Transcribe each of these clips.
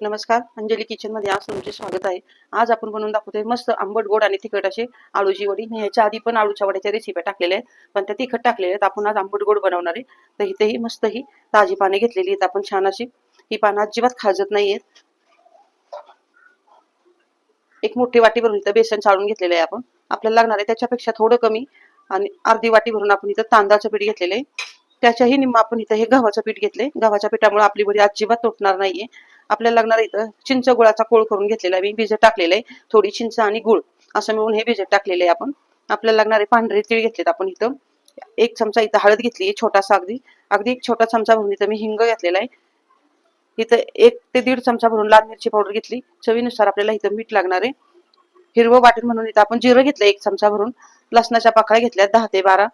नमस्कार अंजली किचनमध्ये आज तुमचे स्वागत आहे. आज आपण बनवून दाखवतोय मस्त आंबट गोड आणि तिखट असे आळूची वडी. मी ह्याच्या आधी पण आळूच्या वड्याच्या रेसिपी टाकलेल्या आहेत पण त्या तिखट टाकलेल्या आहेत. आपण आज आंबट गोड बनवणार आहे. तर इथेही मस्त ही ताजी पाने घेतलेली आहेत आपण छान अशी. ही पानं अजिबात खाजत नाहीयेत एक मोठी वाटी भरून इथं बेसन चाळून घेतलेलं आहे आपण. आपल्याला लागणार आहे त्याच्यापेक्षा थोडं कमी. आणि अर्धी वाटी भरून आपण इथं तांदळाचं पीठ घेतलेलं आहे. त्याच्याही निम्मा आपण इथं हे गव्हाचं पीठ घेतले. गव्हाच्या पिठामुळे आपली बडी अजिबात तुटणार नाहीये. आपल्याला लागणार इथं चिंच गुळाचा कोळ करून घेतलेला आहे मी भिजत टाकलेलं आहे थोडी चिंच आणि गुळ असं मिळून हे भिजत टाकलेले आहे आपण आपल्याला लागणारे पांढरे तीळ घेतलेत आपण इथं. एक चमचा इथं हळद घेतली छोटासा अगदी. अगदी एक छोटा चमचा भरून इथं मी हिंग घेतलेला आहे. इथं एक ते दीड चमचा भरून लाल मिरची पावडर घेतली. चवीनुसार आपल्याला इथं मीठ लागणार आहे. हिरवं वाटण म्हणून इथं आपण जिरं घेतलं एक चमचा भरून. लसणाच्या पाकळ्या घेतल्या दहा ते बारा.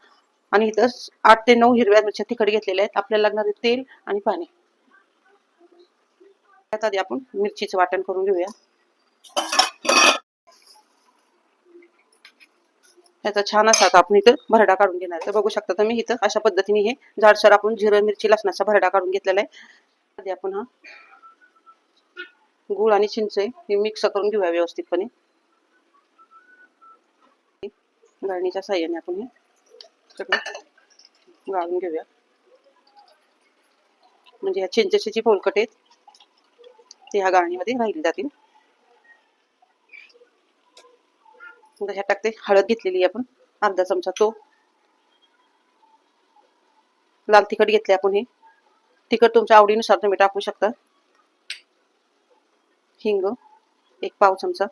आणि इथं आठ ते नऊ हिरव्या मिरच्या तिखट घेतलेल्या आहेत. आपल्याला लागणारे तेल आणि पाणी. त्यात आधी आपण मिरचीचं वाटण करून घेऊया. त्याचा छान असा आता आपण इथं भरडा काढून घेणार तर बघू शकता तुम्ही इथं अशा पद्धतीने हे जाडसर आपण जिरं मिरची लसणाचा भरडा काढून घेतलेला आहे. आधी आपण हा गुळ आणि चिंच हे मिक्स करून घेऊया व्यवस्थितपणे. गाळणीच्या साह्याने आपण हे सगळं. गाळून घेऊया. म्हणजे ह्या चिंचेचे जी पोलकट आहेत ते ह्या गाळणीमध्ये राहिली जातील. ह्या टाकते हळद घेतलेली आहे आपण अर्धा चमचा तो. लाल तिखट घेतले आपण हे. तिखट तुमच्या आवडीनुसार तुम्ही टाकू शकता. हिंग एक पाव चमचा.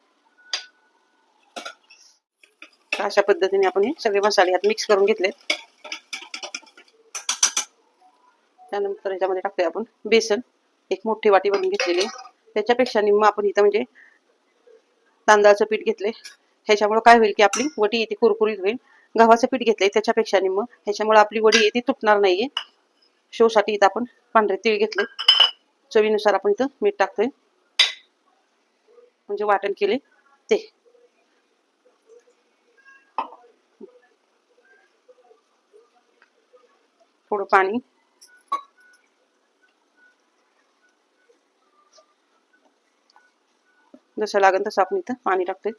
अशा पद्धतीने आपण हे सगळे मसाले यात मिक्स करून घेतले त्यानंतर ह्याच्यामध्ये टाकतोय आपण बेसन. एक मोठी वाटी बनवून घेतलेली. त्याच्यापेक्षा निम्म आपण इथं म्हणजे तांदळाचं पीठ घेतले ह्याच्यामुळे काय होईल की आपली वडी येते कुरकुरीत होईल. गव्हाचं पीठ घेतलंय त्याच्यापेक्षा निम्म. ह्याच्यामुळे आपली वडी येते तुटणार नाहीये. शोसाठी इथं आपण पांढरे तीळ घेतले. चवीनुसार आपण इथं मीठ टाकतोय. म्हणजे वाटण केले ते. थोडं पाणी. जसं लागेल तसं आपण इथं पाणी टाकतोय.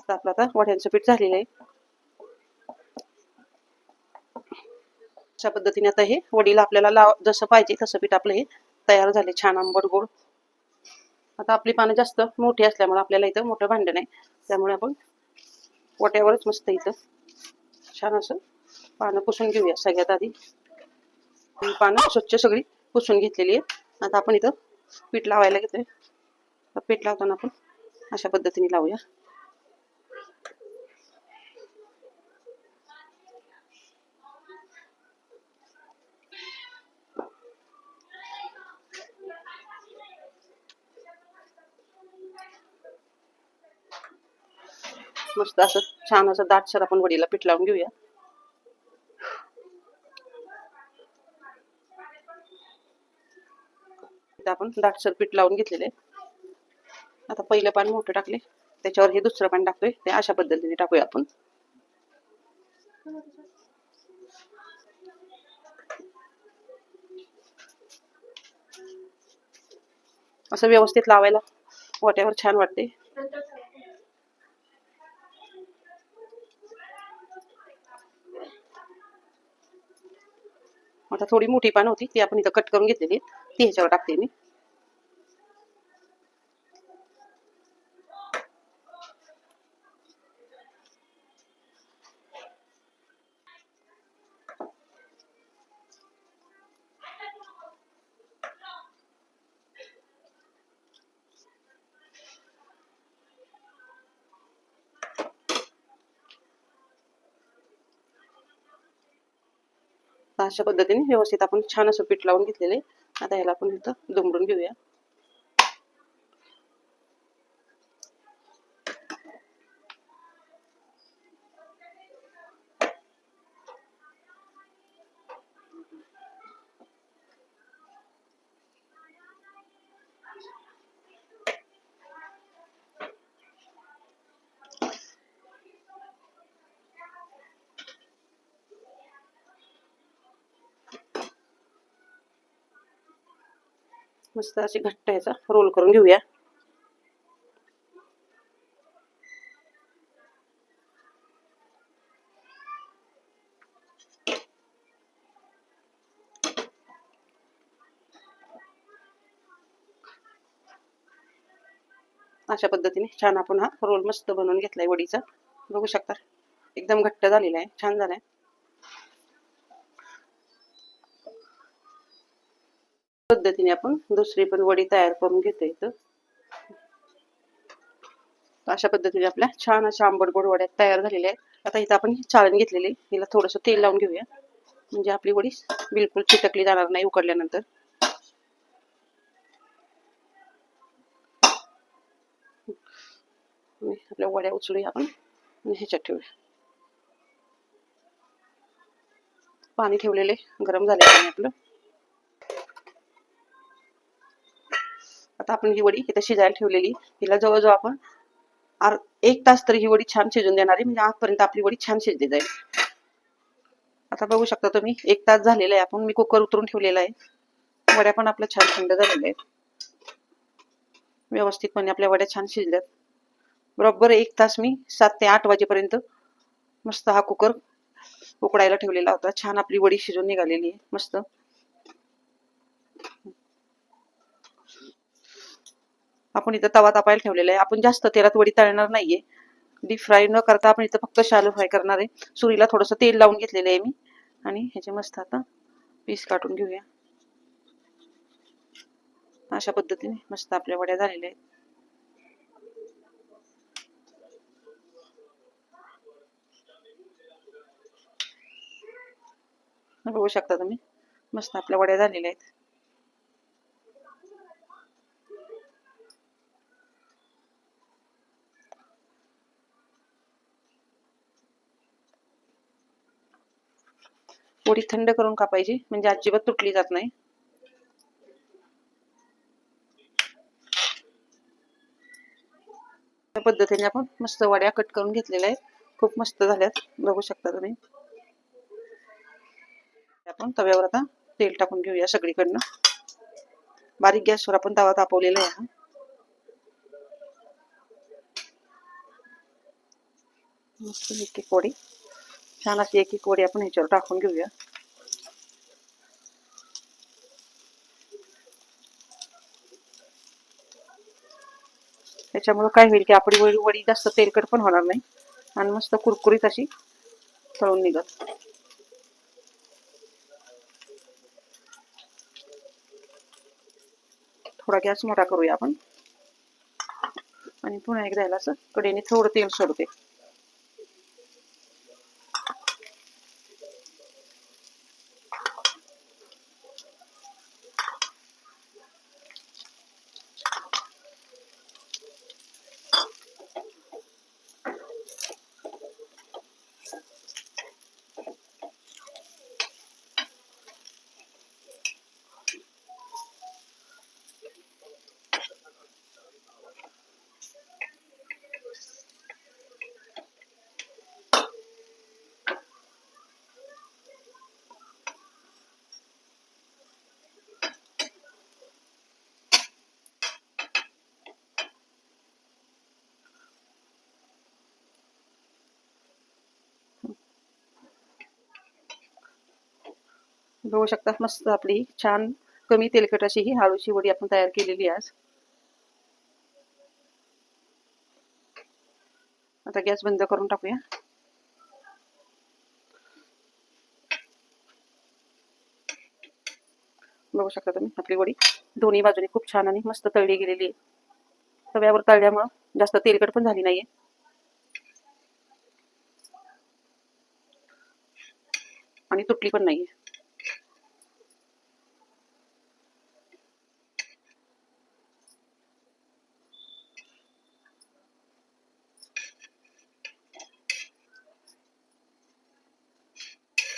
आता आपलं आता वड्यांचं पीठ झालेलं आहे. अशा पद्धतीने आता हे वडीला आपल्याला लाव जसं पाहिजे तसं पीठ आपलं हे तयार झाले. छान आंबट गोड. आता आपली पानं जास्त मोठी असल्यामुळे आपल्याला इथं मोठं भांडण आहे. त्यामुळे आपण वट्यावरच मस्त इथं छान असं पानं पुसून घेऊया सगळ्यात आधी. ही पानं स्वच्छ सगळी पुसून घेतलेली आहेत. आता आपण इथं पीठ लावायला घेतोय. पीठ लावताना आपण अशा पद्धतीने लावूया. मस्त असं छान असं दाटसर आपण वडीला पीठ लावून घेऊया. आपण दाटसर पीठ लावून घेतलेले. आता पहिलं पान मोठं टाकले. त्याच्यावर हे दुसरं पान टाकतोय. ते अशा पद्धतीने टाकूया आपण. असं व्यवस्थित लावायला वाट्यावर छान वाटते. आता थोडी मोठी पान होती ती आपण इथं कट करून घेतलेली ती ह्याच्यावर टाकते मी. अशा पद्धतीने व्यवस्थित आपण छान असं पीठ लावून घेतलेलं आहे. आता ह्याला आपण इथं दुमडून घेऊया. मस्त अशी घट्ट याचा रोल करून घेऊया. अशा पद्धतीने छान आपण हा रोल मस्त बनवून घेतलाय वडीचा. बघू शकता. एकदम घट्ट झालेला आहे छान झालाय. पद्धतीने आपण दुसरी पण वडी तयार करून घेतो इथं. अशा पद्धतीने आपल्या छान अशा आंबट गोड वड्या तयार झालेल्या आहेत. आता इथं आपण ही चाळण घेतलेली हिला थोडंसं तेल लावून घेऊया. म्हणजे आपली वडी बिलकुल चिटकली जाणार नाही उकडल्यानंतर. आपल्या वड्या उचलूया आपण. ह्याच्यात ठेवूया. पाणी ठेवलेले गरम झाले आपलं. आता आपण ही वडी इथे शिजायला ठेवलेली. हिला जवळजवळ आपण आर एक तास तरी ही वडी छान शिजून देणार आहे. म्हणजे आजपर्यंत आपली वडी छान शिजली जाईल. आता बघू शकता तुम्ही एक तास झालेला आहे. आपण मी कुकर उतरून ठेवलेला आहे. वड्या पण आपल्या छान थंड झालेल्या आहेत. व्यवस्थितपणे आपल्या वड्या छान शिजल्यात. बरोबर एक तास मी सात ते आठ वाजेपर्यंत मस्त हा कुकर उकडायला ठेवलेला होता. छान आपली वडी शिजून निघालेली आहे. मस्त. आपण इथं तवा तापायला ठेवलेला आहे. आपण जास्त तेलात वडी तळणार नाहीये. डीप फ्राय न करता आपण इथं फक्त शालो फ्राय करणार आहे. सुरीला थोडस तेल लावून घेतलेलं आहे मी. आणि ह्याचे मस्त आता पीस काढून घेऊया. अशा पद्धतीने मस्त आपल्या वड्या झालेल्या आहेत. बघू शकता तुम्ही. मस्त आपल्या वड्या झालेल्या आहेत. वडी थंड करून कापायची म्हणजे अजिबात तुटली जात नाही. त्या पद्धतीने आपण मस्त वड्या कट करून घेतलेल्या आहेत. खूप मस्त झाल्यात बघू शकता तुम्ही. आपण तव्यावर आता तेल टाकून घेऊया सगळीकडनं. बारीक गॅसवर आपण तवा तापवलेला आहे हा. मस्त पोळी. छान अशी एक एक वडी आपण ह्याच्यावर टाकून घेऊया. त्याच्यामुळे काय होईल की आपली वडी वडी जास्त तेलकट पण होणार नाही. आणि मस्त कुरकुरीत अशी तळून निघत थोडा गॅस मोठा करूया आपण. आणि पुन्हा एकदा याला असं कडेने थोडं तेल सोडते. बघू शकता. मस्त आपली छान कमी तेलकट अशी ही आळूची वडी आपण तयार केलेली आहे आज. आता गॅस बंद करून टाकूया. बघू शकता तुम्ही आपली वडी. दोन्ही बाजूने खूप छान आणि मस्त तळली गेलेली आहे. तव्यावर तळल्यामुळं जास्त तेलकट पण झाली नाहीये. आणि तुटली पण नाहीये.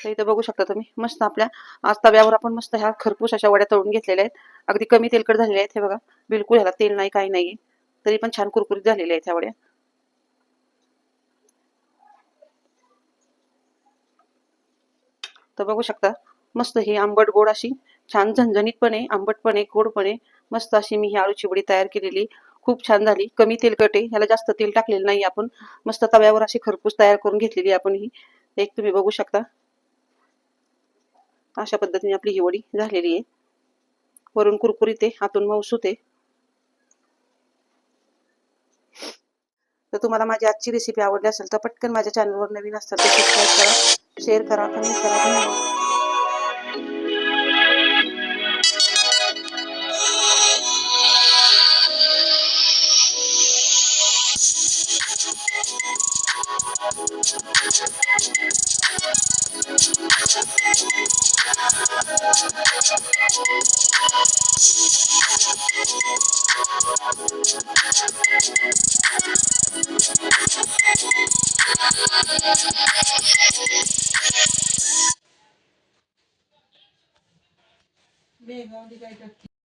तर इथं बघू शकता तुम्ही. मस्त आपल्या आज तव्यावर आपण मस्त ह्या खरपूस अशा वड्या तळून घेतलेल्या आहेत. अगदी कमी तेलकट झालेल्या आहेत हे बघा. बिलकुल ह्याला तेल नाही काही नाही. तरी पण छान कुरकुरीत झालेल्या आहेत ह्या वड्या. तर बघू शकता मस्त ही आंबट गोड अशी छान झणझणीतपणे आंबटपणे गोडपणे मस्त अशी मी ही आळू वडी तयार केलेली. खूप छान झाली. कमी तेलकट आहे. ह्याला जास्त तेल टाकलेलं नाही आपण. मस्त तव्यावर अशी खरपूस तयार करून घेतलेली आपण ही. एक तुम्ही बघू शकता. अशा पद्धतीने आपली ही वडी झालेली आहे. वरून कुरकुरीत आहे आतून मऊसूत आहे. तर तुम्हाला माझी आजची रेसिपी आवडली असेल तर पटकन माझ्या चॅनलवर नवीन असतात तर सबस्क्राईब करा शेअर करा कमेंट करा. धन्यवाद. बेगावली काय करते